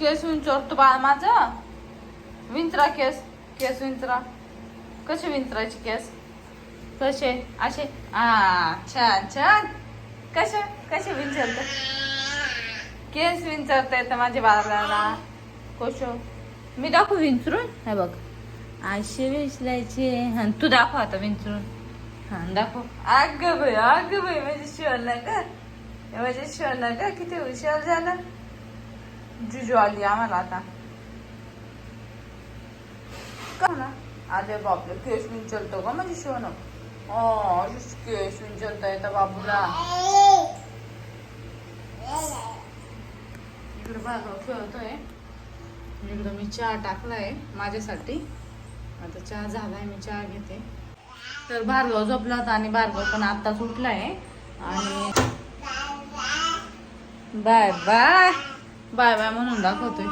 केस विंचरतो बाळ माझं? विंचरा केस केस विंचरा कसे विंचरायचे केस? कसे? असे? हा छान छान. कसे कसे विंचरत? केस विंचरता येतं माझ्या बाळाला. कोश मी दाखवू विंचरून? हे बघ. असे विंचरायचे. आणि तू दाखव आता विंचरून. हां दाखव. अग बाई अग बाई म्हणजे शिवला का? म्हणजे शिवला का? किती हुशार झालं. जुजू आली आम्हाला आता. का ना? अरे बापरे केस विंचलतो का म्हणजे शिवण? ओ केस आहे येतं बाबूला. इकडे भागव खेळतोय. इकडं मी चहा टाकलाय माझ्यासाठी. आता चहा झालाय मी चहा घेते. तर भार्गव झोपला होता आणि भार्गव पण आत्ताच उठलाय. आणि बाय बाय. बाय बाय म्हणून दाखवतोय.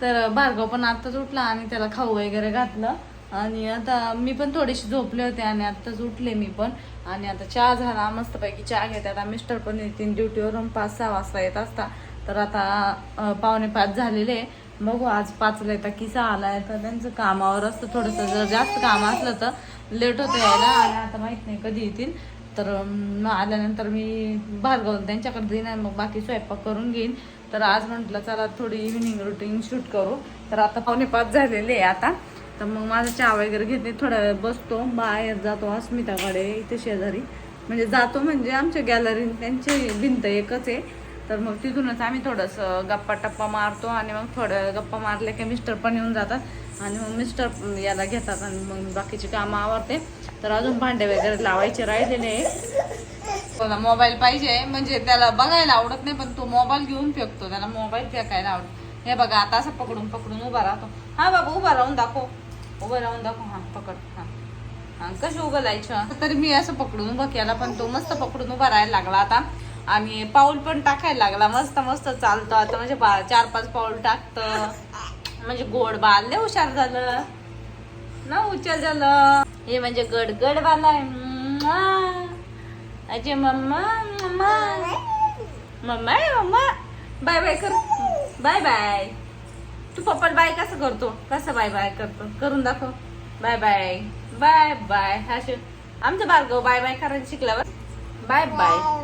तर भार्गव पण आत्ताच उठला आणि त्याला खाऊ वगैरे घातलं. आणि आता मी पण थोडीशी झोपले होते आणि आत्ताच उठले मी पण. आणि आता चहा झाला मस्तपैकी चहा घेते. आता मिस्टर पण येतील ड्युटीवरून पाच सहा वाजता येत असता. तर आता पावणे पाच झालेले. बघू आज पाचला येतात की सहाला येतात त्यांचं कामावर असतं थोडंसं. जर जास्त काम असलं तर लेट होतं यायला. आणि आता माहीत नाही कधी येतील. तर मग आल्यानंतर मी भार्गव त्यांच्याकडे देईन मग बाकी स्वयंपाक करून घेईन. तर आज म्हटलं चला थोडी इव्हिनिंग रुटीन शूट करू. तर आता पावणे पाच झालेले आहे आता. तर मग माझा चहा वगैरे घेते थोडा वेळ बसतो. बाहेर जातो अस्मिताकडे इथे शेजारी. म्हणजे जातो म्हणजे आमच्या गॅलरी त्यांची भिंत एकच आहे. तर मग तिथूनच आम्ही थोडंसं गप्पा टप्पा मारतो आणि मग थोडं गप्पा मारले की मिस्टर पण येऊन जातात. आणि मग मिस्टर याला घेतात आणि मग बाकीची कामं आवडते तर अजून भांडे वगैरे लावायचे राहिलेले आहे त्याला मोबाईल पाहिजे म्हणजे त्याला बघायला आवडत नाही पण तो मोबाईल घेऊन फेकतो. त्याला मोबाईल फेकायला आवडत हे बघा आता असं पकडून पकडून उभा राहतो. हा बाबा उभा राहून दाखव. उभं राहून दाखव. हा पकड. हा. हा कशी उभं लायचं तरी मी असं पकडून उभं केला पण तो मस्त पकडून उभा राहायला लागला आता. आणि पाऊल पण टाकायला लागला. मस्त मस्त चालतो. आता म्हणजे चार पाच पाऊल टाकतं. म्हणजे गोड बाल. लय हुशार झालं. ना हुशार झालं. हे म्हणजे गड गड वाला आहे अजे मम्मा मम्मा. मम्मा आहे, मम्मा. बाय बाय कर. Bye bye. तू पप्पा बाय कसं करतो? कसं बाय बाय करतो? करून दाखव. Bye bye. Bye bye. असे आमचं भार्गव बाय बाय करायला शिकल्यावर. Bye bye.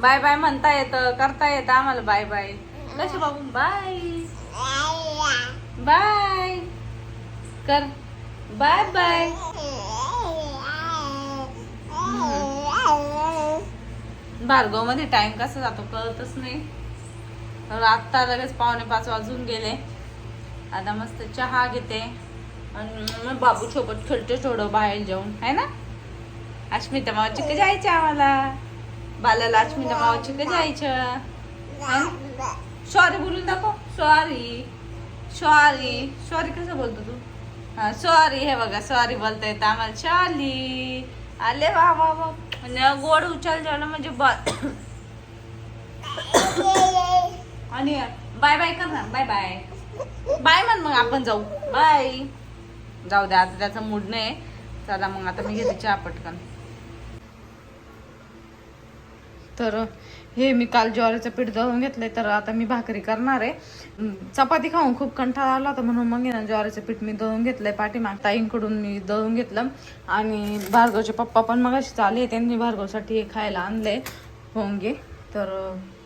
बाय बाय म्हणता येतं करता येतं आम्हाला बाय बाय. कसे बाबू? बाय. बाय. कर. Bye bye. भार्गवमध्ये टाइम कसा जातो कळतच नाही. तर आत्ता लगेच पावणे पाच वाजून गेले. आता मस्त चहा घेते. आणि बाबू सोबत खेळते थोडं बाहेर जाऊन आहे ना? अस्मिता मावची का जायचं आम्हाला. बालाला अस्मिता मावची का जायचं सॉरी बोलून दाखव सॉरी सॉरी सॉरी कसं बोलतो तू? हा सॉरी हे बघा सॉरी बोलता येतं आम्हाला. सॉरी आले वा वा वा. म्हणजे गोड उचल झालं म्हणजे बस आणि बाय बाय कर ना. Bye bye. बाय म्हण मग आपण जाऊ. बाय. जाऊ द्या आता त्याचा मूड नाही चला मग आता मी घेते चहा पटकन. तर हे मी काल ज्वारीचं पीठ दळून घेतलंय तर आता मी भाकरी करणार आहे. चपाती खाऊन खूप कंटाळा आला होता म्हणून मग ना ज्वारीचं पीठ मी दळून घेतलंय पाठीमाग ताईंकडून मी दळून घेतलं. आणि भार्गवचे पप्पा पण मग अशी चालले त्यांनी भार्गवसाठी हे खायला आणले होंगे. तर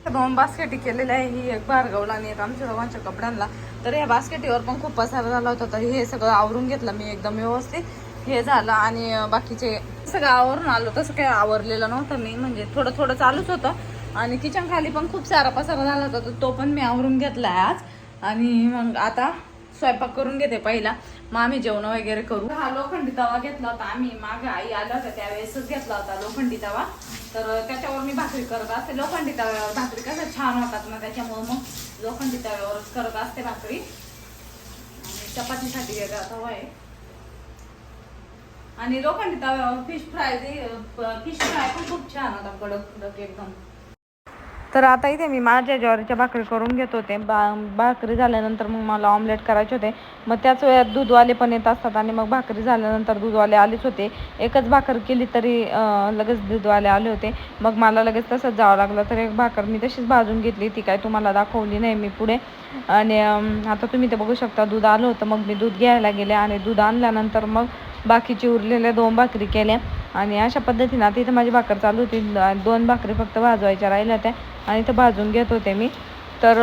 दोन बास्केटी केलेल्या आहे ही एक भार्गवला आणि एक आमच्या दोघांच्या कपड्यांना तर या बास्केटीवर पण खूप पसारा झाला होता तर हे सगळं आवरून घेतलं मी एकदम व्यवस्थित. हे झालं आणि बाकीचे सगळं आवरून आलो. तसं काही आवरलेलं नव्हतं मी. म्हणजे थोडं थोडं चालूच होतं. आणि किचन खाली पण खूप सारा पसारा झाला होता तर तो पण मी आवरून घेतलाय आज. आणि मग आता स्वयंपाक करून घेते पहिला. मग आम्ही जेवण वगैरे करू. हा लोखंडी तवा घेतला होता आम्ही. मागे आई आल्या होत्या त्यावेळेसच घेतला होता लोखंडी तवा. तर त्याच्यावर मी भाकरी करत असते. लोखंडी तव्यावर भाकरी कसं छान होतात ना त्याच्यामुळे मग लोखंडी तव्यावरच करत असते भाकरी. आणि चपातीसाठी वेगळा तवा आहे. आणि लोखंडी तव्यावर फिश फ्राय फिश फ्राय पण खूप छान होता कडक कडक एकदम. तर आता इथे मी माझ्या ज्वारीच्या भाकरी करून घेत होते. बा भाकरी झाल्यानंतर मग मला ऑमलेट करायचे होते. मग त्याच वेळात दूधवाले पण येत असतात आणि मग भाकरी झाल्यानंतर दूधवाले आलेच होते. एकच भाकर केली तरी लगेच दूधवाले आले होते. मग मला लगेच तसंच जावं लागलं. तर एक भाकर मी तशीच भाजून घेतली. ती काय तुम्हाला दाखवली नाही मी पुढे. आणि आता तुम्ही ते बघू शकता दूध आलं होतं. मग मी दूध घ्यायला गेले आणि दूध आणल्यानंतर मग बाकीचे उरलेल्या दोन भाकरी केल्या. आणि अशा पद्धतीनं आता इथं माझी भाकर चालू होती. दोन भाकरी फक्त भाजवायच्या राहिल्या होत्या आणि इथं भाजून घेत होते मी. तर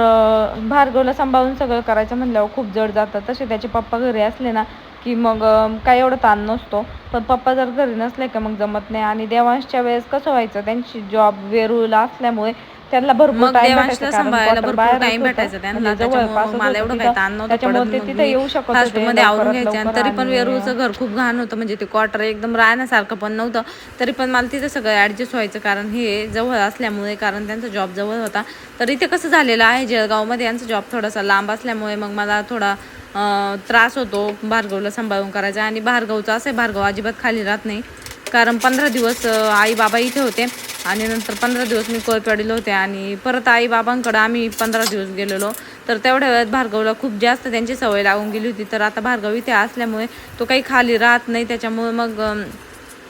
भार्गवला सांभाळून सगळं करायचं म्हणल्यावर खूप जड जातं. तसे त्याचे पप्पा घरी असले ना की मग काय एवढं ताण नसतो. पण पप्पा जर घरी नसले का मग जमत नाही. आणि देवांशच्या वेळेस कसं व्हायचं? त्यांची जॉब वेरूळला असल्यामुळे त्यांना भरपूर मग टाइम भेटायचा त्यांना मग मला एवढं ताण नव्हतं त्याच्यामुळे ते तिथे येऊ शकत मध्ये आवरून घ्यायचे. आणि तरी पण वेरूळचं घर खूप घाण होतं. म्हणजे ते क्वार्टर एकदम राहण्यासारखं पण नव्हतं. तरी पण मला तिथे सगळं ऍडजस्ट व्हायचं. कारण हे जवळ असल्यामुळे कारण त्यांचा जॉब जवळ होता. तर इथे कसं झालेलं आहे जळगावमध्ये यांचा जॉब थोडासा लांब असल्यामुळे मग मला थोडा त्रास होतो भार्गवला सांभाळून करायचा. आणि भार्गवचं असं आहे भार्गव अजिबात खाली राहत नाही. कारण पंधरा दिवस आई बाबा इथे होते. आणि नंतर पंधरा दिवस मी कोळपेवाडीला होते आणि परत आईबाबांकडं आम्ही पंधरा दिवस गेलेलो. तर तेवढ्या वेळात भार्गवला खूप जास्त त्यांची सवय लागून गेली होती. तर आता भार्गव इथे असल्यामुळे तो काही खाली राहत नाही. त्याच्यामुळे मग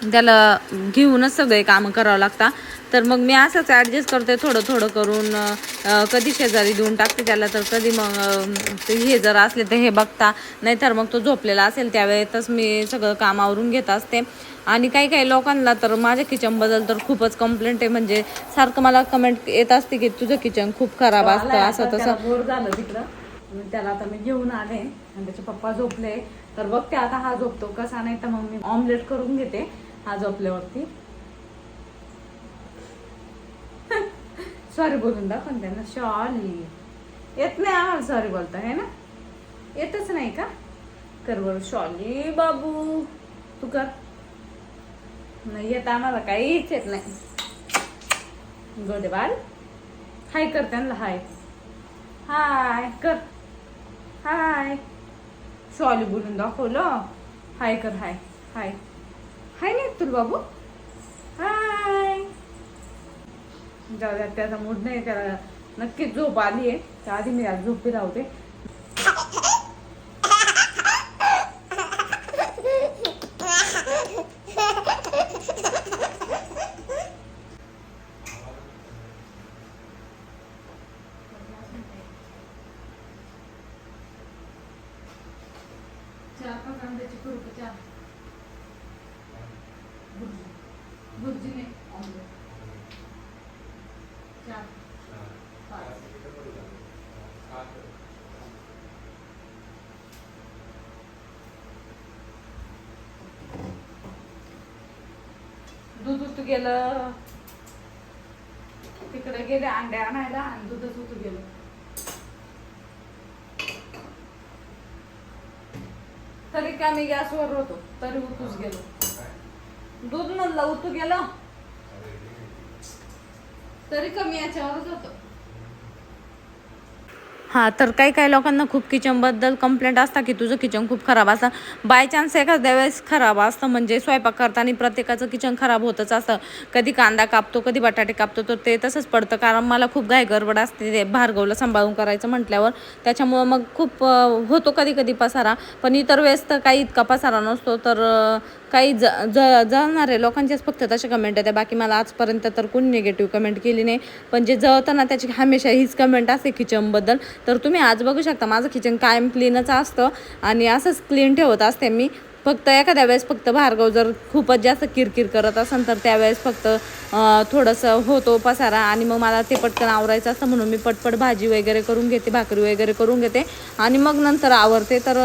त्याला घेऊनच सगळे कामं करावं लागतात तर मग मी असंच ॲडजस्ट करते थोडं थोडं करून कधी शेजारी देऊन टाकते त्याला तर कधी मग हे जर असले तर हे बघता. नाहीतर मग तो झोपलेला असेल त्यावेळेतच मी सगळं काम आवरून घेत असते. आणि काही काही लोकांना तर माझ्या किचनबद्दल तर खूपच कंप्लेंट आहे. म्हणजे सारखं मला कमेंट येत असते की तुझं किचन खूप खराब असतं असं तसं. बोर झालं तिकडं. त्याला आता मी घेऊन आले आणि त्याचे पप्पा झोपले. तर बघते आता हा झोपतो कसा नाही तर मग मी ऑमलेट करून घेते. हा झोपल्यावरती सॉरी बोलून दाखवून त्यांना शॉली येत नाही आम्हाला सॉरी बोलता है ना? येतच नाही का? कर बरं शॉली बाबू तू कर. नाही येत आम्हाला काहीच येत नाही. गोडे बाल हाय कर त्यांना हाय. हाय कर. हाय. शॉली बोलून दाखवलं. हाय कर हाय. हाय. हाय नाही तुला बाबू. हाय. जाऊ द्या त्याचा मूड नाही त्याला नक्कीच झोप आली आहे. त्या आधी मी आज झोपी लावते. चार पण अंड्याची खुरपं चार भुर्जी भुर्जी नाही ऑमलेट चार पाच दूध उतू गेलं. तिकडे गेले अंडे आणायला आणि दूधच उतू गेलं. तरी काय मी गॅसवर होतो तरी उतूच गेलो. दूध मधलं उतू गेलं. तरी कमी याच्यावरच होतं. हां तर काही काही लोकांना खूप किचनबद्दल कंप्लेंट असतात की तुझं किचन खूप खराब असतं. बाय चान्स एखाद्या वेळेस खराब असतं म्हणजे स्वयंपाक करताना प्रत्येकाचं किचन खराब होतच असतं. कधी कांदा कापतो कधी बटाटे कापतो तर ते तसंच पडतं. कारण मला खूप घाय गडबड असते ते भार्गवला सांभाळून करायचं म्हटल्यावर. त्याच्यामुळं मग खूप होतो कधी कधी पसारा. पण इतर वेळेस तर काही इतका पसारा नसतो. तर काही ज ज जळणारे लोकांचेच फक्त तसे कमेंट येते बाकी मला आजपर्यंत तर कोणी निगेटिव्ह कमेंट केली नाही. पण जे जळताना त्याची हमेशा हीच कमेंट असते किचनबद्दल. तर तुम्ही आज बघू शकता माझं किचन कायम क्लीनच असतं. आणि असंच क्लीन ठेवत असते मी. फक्त एखाद्या वेळेस फक्त भार्गव जर खूपच जास्त किरकिर करत असेल तर त्यावेळेस फक्त थोडंसं होतो पसारा. आणि मग मला ते पटकन आवरायचं असतं म्हणून मी पटपट भाजी वगैरे करून घेते भाकरी वगैरे करून घेते. आणि मग नंतर आवरते. तर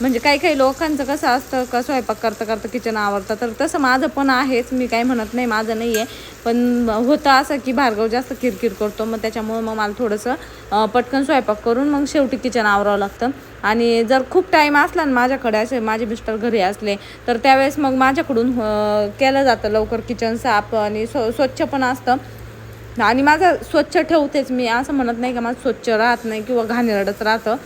म्हणजे काही काही लोकांचं कसं असतं का स्वयंपाक करता करता किचन आवडतं तर तसं माझं पण आहेच. मी काही म्हणत नाही माझं नाही आहे पण होतं असं की भार्गव जास्त किरकिर करतो मग त्याच्यामुळं मग मला थोडंसं पटकन स्वयंपाक करून मग शेवटी किचन आवरावं लागतं. आणि जर खूप टाईम असला ना माझ्याकडे असे माझे मिस्टर घरी असले तर त्यावेळेस मग माझ्याकडून केलं जातं लवकर किचन साफ आणि स्व स्वच्छ पण असतं. आणि माझं स्वच्छ ठेवतेच मी. असं म्हणत नाही का माझं स्वच्छ राहत नाही किंवा घाणेरडच राहतं.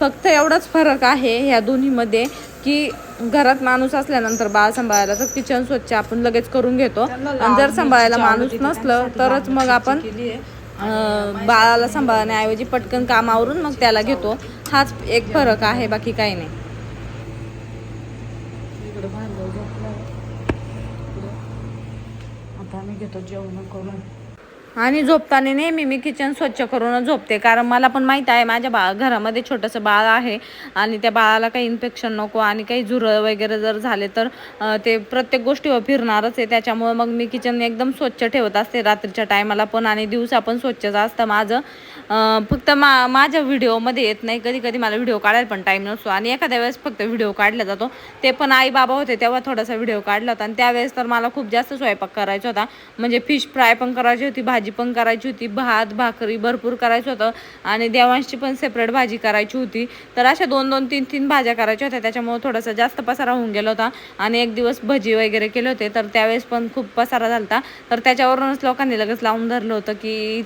फक्त एवढाच फरक आहे ह्या दोन्हीमध्ये की घरात माणूस असल्यानंतर बाळ सांभाळायला तर किचन स्वच्छ आपण लगेच करून घेतो. आणि जर सांभाळायला माणूस नसलं तरच मग आपण बाळाला सांभाळण्याऐवजी पटकन कामावरून मग त्याला घेतो. हाच एक फरक आहे बाकी काही नाही. आता आम्ही घेतो जेवण करून. आणि झोपताना नेहमी मी किचन स्वच्छ करूनच झोपते. कारण मला पण माहीत आहे माझ्या बा घरामध्ये छोटंसं बाळ आहे आणि त्या बाळाला काही इन्फेक्शन नको आणि काही झुरळ वगैरे जर झाले तर ते प्रत्येक गोष्टीवर फिरणारच आहे. त्याच्यामुळं मग मी किचन एकदम स्वच्छ ठेवत असते. रात्रीच्या टायमाला पण आणि दिवसा पण स्वच्छच असतं माझं. फक्त मा माझ्या व्हिडिओमध्ये येत नाही. कधी कधी मला व्हिडिओ काढायला पण टाईम नसतो. आणि एखाद्या वेळेस फक्त व्हिडिओ काढला जातो. ते पण आई बाबा होते तेव्हा थोडासा व्हिडिओ काढला होता. आणि त्यावेळेस तर मला खूप जास्त स्वयंपाक करायचा होता. म्हणजे फिश फ्राय पण करायची होती भाजी पण करायची होती भात भाकरी भरपूर करायचं होतं. आणि देवांशी पण सेपरेट भाजी करायची होती. तर अशा दोन दोन तीन तीन भाज्या करायच्या होत्या. त्याच्यामुळे थोडासा जास्त पसारा होऊन गेला होता. आणि एक दिवस भजी वगैरे केले होते. तर त्यावेळेस पण खूप पसारा झाला होता. तर त्याच्यावरूनच लोकांनी लगेच लावून धरलं होतं की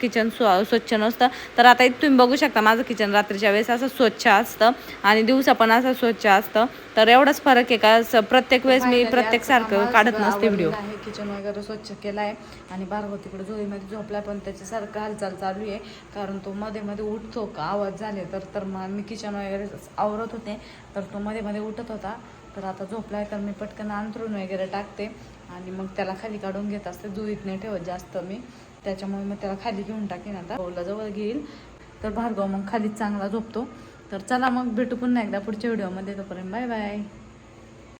किचन स्वच्छ नसतं तर आता इथं तुम्ही बघू शकता माझं किचन रात्रीच्या वेळेस असं स्वच्छ असतं आणि दिवसा पण असं स्वच्छ असतं. तर एवढाच फरक आहे का? प्रत्येक वेळेस मी प्रत्येक सारखं काढत नसते व्हिडिओ आहे किचन वगैरे स्वच्छ केलाय आणि भार्गव तिकडे झोळीमध्ये झोपलाय पण त्याची सारखं हालचाल चालू आहे. कारण तो मध्ये मध्ये उठतो का? आवाज झाले तर तर मग मी किचन वगैरे आवरत होते. तर तो मध्ये मध्ये उठत होता. तर आता झोपलाय तर मी पटकन अंथरून वगैरे टाकते आणि मग त्याला खाली काढून घेत असते. जुईत नाही ठेवत जास्त मी. त्याच्यामुळे मग त्याला खाली घेऊन टाकेन आता. भाऊला जवळ घेईल तर भार्गव मग खालीच चांगला झोपतो. तर चला मग भेटू पुन्हा एकदा पुढच्या व्हिडिओमध्ये. तोपर्यंत बाय बाय.